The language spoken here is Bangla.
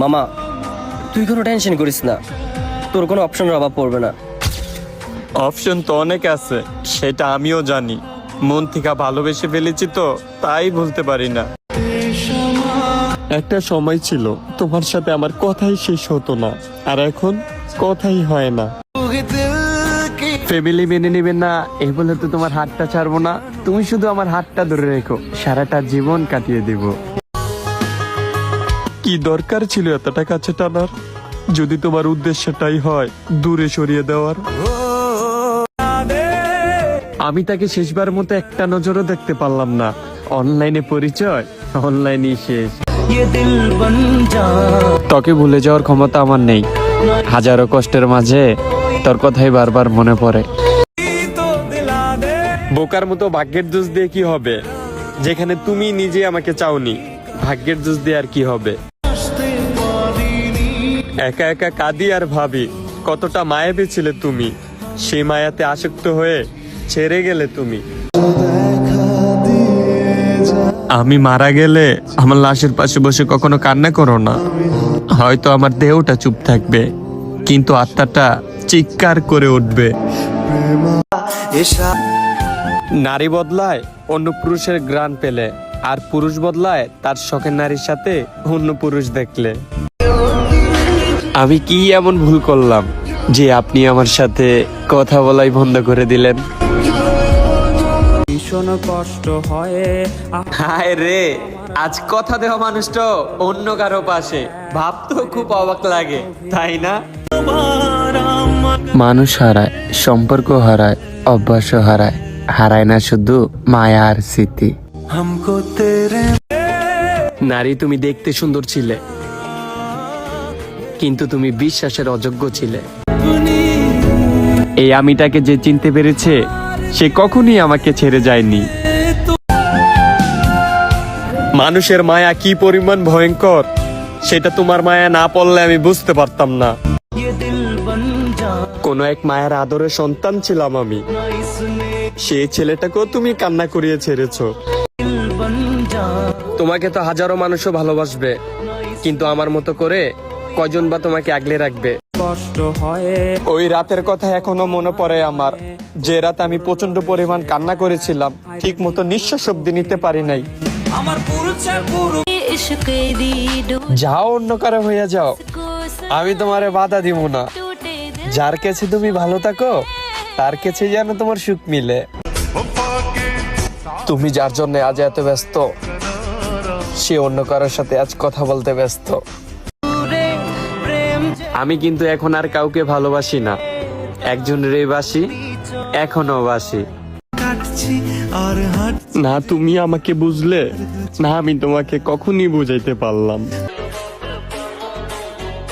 মামা তুই কোনো টেনশন করিস না। তোর কোনো অপশনের অভাব পড়বে না। অপশন তো অনেক আছে সেটা আমিও জানি। মন থেকে ভালোবেসে ফেলেছি তো তাই বলতে পারি না। একটা সময় ছিল তোমার সাথে আমার কথাই শেষ হতো না আর এখন কথাই হয় না। ফ্যামিলি মেনে নেবে না এই বলে তো তোমার হাতটা ছাড়বো না। তুমি শুধু আমার হাতটা ধরে রেখো সারাটা জীবন কাটিয়ে দিব। কি দরকার ছিল এতটা কাছে টানার যদি তোমার উদ্দেশ্যটাই হয়, দূরে সরিয়ে দেওয়ার। আমি তাকে শেষবার মতো একটা নজরও দেখতে পারলাম না। অনলাইনে পরিচয় অনলাইনে শেষ। তোকে ভুলে যাওয়ার ক্ষমতা আমার নেই। হাজারো কষ্টের মাঝে তোর কথাই বারবার মনে পড়ে। বোকার মতো ভাগ্যের দোষ দিয়ে কি হবে? যেখানে তুমি নিজে আমাকে চাওনি, ভাগ্যের দোষ দিয়ে আর কি হবে? একা একা কাঁদি আর ভাবি, কতটা মায়াবী ছিলে তুমি। সেই মায়াতে আসক্ত হয়ে ছেড়ে গেলে তুমি। আমি মারা গেলে আমার লাশের পাশে বসে কখনো কান্না করো না। হয়তো আমার দেহটা চুপ থাকবে, কিন্তু আত্মাটা চিৎকার করে উঠবে। নারী বদলায়, অন্য পুরুষের গ্রান পেলে, আর পুরুষ বদলায় তার শখের নারীর সাথে অন্য পুরুষ দেখলে। আমি কি এমন ভুল করলাম যে আপনি আমার সাথে কথা বলাই বন্ধ করে দিলেন? ভীষণ কষ্ট হয়। হায় রে আজ কথা দেওয়া মানুষটা অন্য কারও পাশে। ভাবতেও খুব অবাক লাগে তাই না? মানুষ হারায় সম্পর্ক হারায় অভ্যাস হারায় হারায় না শুধু মায়া আর স্মৃতি। নারী তুমি দেখতে সুন্দর ছিলে। কিন্তু তুমি বিশ্বাসের অযোগ্য ছিলে। এই আমিটাকে যে চিনতে পেরেছে, সে কখনই আমাকে ছেড়ে যায়নি। মানুষের মায়া কি পরিমাণ ভয়ঙ্কর, সেটা তোমার মায়া না পড়লে আমি বুঝতে পারতাম না। কোন এক মায়ের আদরের সন্তান ছিলাম আমি। সেই ছেলেটাকেও তুমি কান্না করিয়ে ছেড়েছো। তোমাকে তো হাজারো মানুষও ভালোবাসবে, কিন্তু আমার মতো করে কজন বা তোমাকে আগলে রাখবে? কষ্ট হয়। ওই রাতের কথা এখনও মনে পড়ে আমার। যে রাত আমি প্রচণ্ড পরিমাণ কান্না করেছিলাম ঠিক মতো নিঃশ্বাস অব্দি নিতে পারি নাই। যাও অন্য কারও হইয়া যাও। আমি তোমারে বাধা দিব না। যার কাছে তুমি ভালো থাকো তার কাছে যেন তোমার সুখ মিলে। তুমি যার জন্য আজ এত ব্যস্ত সে অন্য কারোর সাথে আজ কথা বলতে ব্যস্ত। আমি কিন্তু এখন আর কাউকে ভালোবাসি না। একজন রে বাসি এখনও বাসি না, তুমি আমাকে বুঝলে? না, আমি তোমাকে কখনই বুঝাইতে পারলাম।